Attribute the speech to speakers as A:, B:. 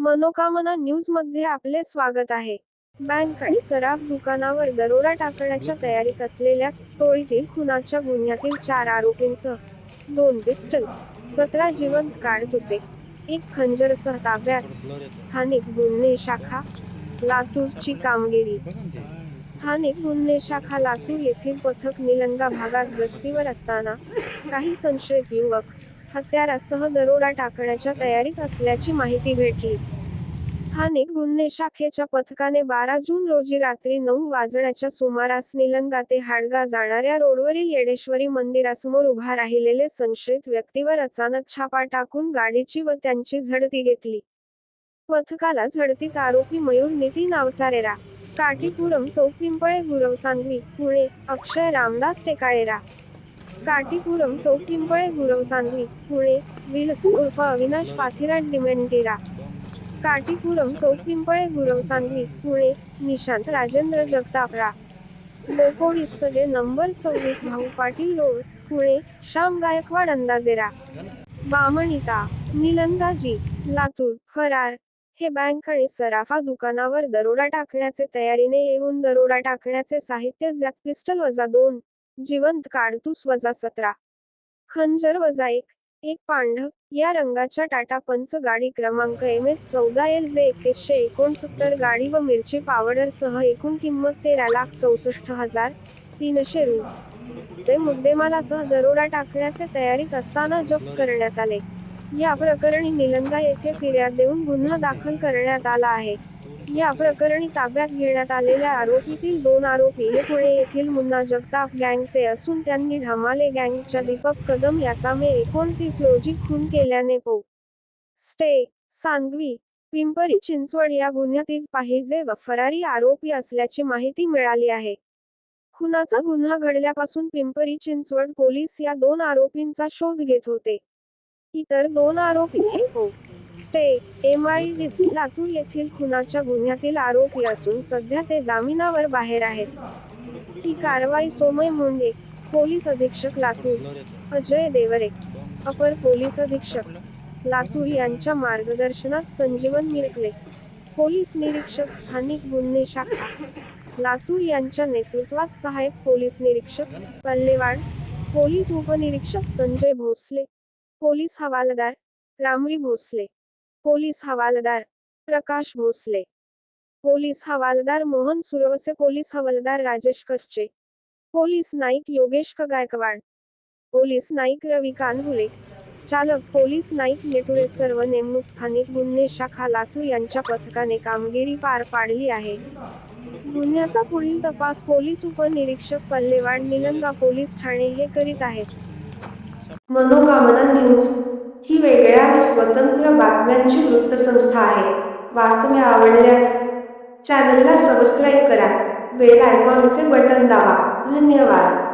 A: मनोकामना न्यूजमध्ये आपले स्वागत आहे. बँक आणि सराफ दुकानावर दरोडा टाकण्याच्या तयारीत असलेल्या टोळीतील खुनाच्या गुन्ह्यातील चार आरोपींसह दोन पिस्टल सतरा जिवंत काडतुसे एक खंजरसह ताब्यात स्थानिक गुन्हे शाखा लातूरची कामगिरी. स्थानिक गुन्हे शाखा लातूर येथील पथक निलंगा भागात गस्तीवर असताना काही संशयित युवक हत्यारासह दरोडा टाकण्याच्या तयारीत असल्याची माहिती भेटली. स्थानिक गुन्हे शाखेच्या पथकाने बारा जून रोजी रात्री नऊ वाजण्याच्या सुमारास निलंगा ते हाडगा जाणाऱ्या रोडवरील येडेश्वरी मंदिरासमोर उभा राहिलेले संशयित व्यक्तीवर अचानक छापा टाकून गाडीची व त्यांची झडती घेतली. पथकाला झडतीत आरोपी मयूर नितीन अवचारेरा काटीपुरम चौक पिंपळे गुरव सांगवी पुणे अक्षय रामदास टेकाळेरा काटीपुरम चौक पिंपळे गुरव सांगली पुणे विलस उर्फ अविनाश पाथिराज डिमेंटेरा काटीपुरम चौक पिंपळे गुरव सांगली पुणे निशांत राजेंद्र जगतापरा. लोकोडीस सगळे नंबर सव्वीस भाऊ पाटील रोड पुणे श्याम गायकवाड अंदाजेरा. बामणिता निलंदाजी लातूर फरार. हे बँक आणि सराफा दुकानावर दरोडा टाकण्याचे तयारीने येऊन दरोडा टाकण्याचे साहित्य ज्यात पिस्टल वजा दोन. जिवंत काडतूस वजा सतरा. खंजर वजा एक एक पांढ या रंगाच्या टाटा पंच गाडी क्रमांक एम एच चौदा एल जे एकशे एकोणसत्तर गाडी व मिरची पावडर सह एकूण किंमत तेरा लाख चौसष्ट हजार तीनशे रु. चे मुद्देमालासह दरोडा टाकण्याचे तयारीत असताना जप्त करण्यात आले. या प्रकरणी निलंगा येथे फिर्याद देऊन गुन्हा दाखल करण्यात आला आहे. या प्रकरणी ताब्यात घेण्यात आलेल्या आरोपीतील दोन आरोपी हे पुणे येथील मुन्ना जगताप गँगचे असून त्यांनी ढमाले गँगच्या दीपक कदम याचा मे एकोणतीस रोजी खून केल्याने पो. स्टे सांगवी पिंपरी चिंचवड या गुन्ह्यातील पाहिजे व फरारी आरोपी असल्याची माहिती मिळाली आहे. खुनाचा गुन्हा घडल्यापासून पिंपरी चिंचवड पोलीस या दोन आरोपींचा शोध घेत होते. इतर दोन आरोपी हे stay. M I D C Latur येथील खुनाच्या गुन्ह्यातील आरोपी असून सध्या ते जामिनावर बाहेर आहेत. ही कारवाई सोमय मुंडे पोलीस अधीक्षक लातूर अजय देवरे अपर पोलीस अधीक्षक लातूर यांच्या मार्गदर्शनात संजीवन मिरकले पोलीस निरीक्षक स्थानिक गुन्हे शाखा लातूर यांच्या नेतृत्वात सहाय्यक पोलीस निरीक्षक पल्लेवाड पोलीस उपनिरीक्षक संजय भोसले पोलीस हवालदार रामरी भोसले पोलीस हवालदार प्रकाश भोसले. पोलीस हवालदार मोहन सुरवसे पोलीस हवालदार राजेश करचे. पोलीस नाईक योगेश गायकवाड. पोलीस नाईक रवी कानहुले. चालक पोलीस नाईक नेटुरे सर्व नेमणूक स्थानिक गुन्हे शाखा लातूर यांच्या पथकाने कामगिरी पार पाडली आहे. गुन्ह्याचा पुढील तपास पोलीस उपनिरीक्षक पल्लेवाड निलंगा पोलीस ठाणे हे करीत आहेत. मनोकामना न्यूज. ही स्वतंत्र बातम्यांची वृत्तसंस्था आहे. बातम्या आवडल्यास चॅनलला सबस्क्राईब करा. बेल आयकॉनचे बटन दाबा. धन्यवाद.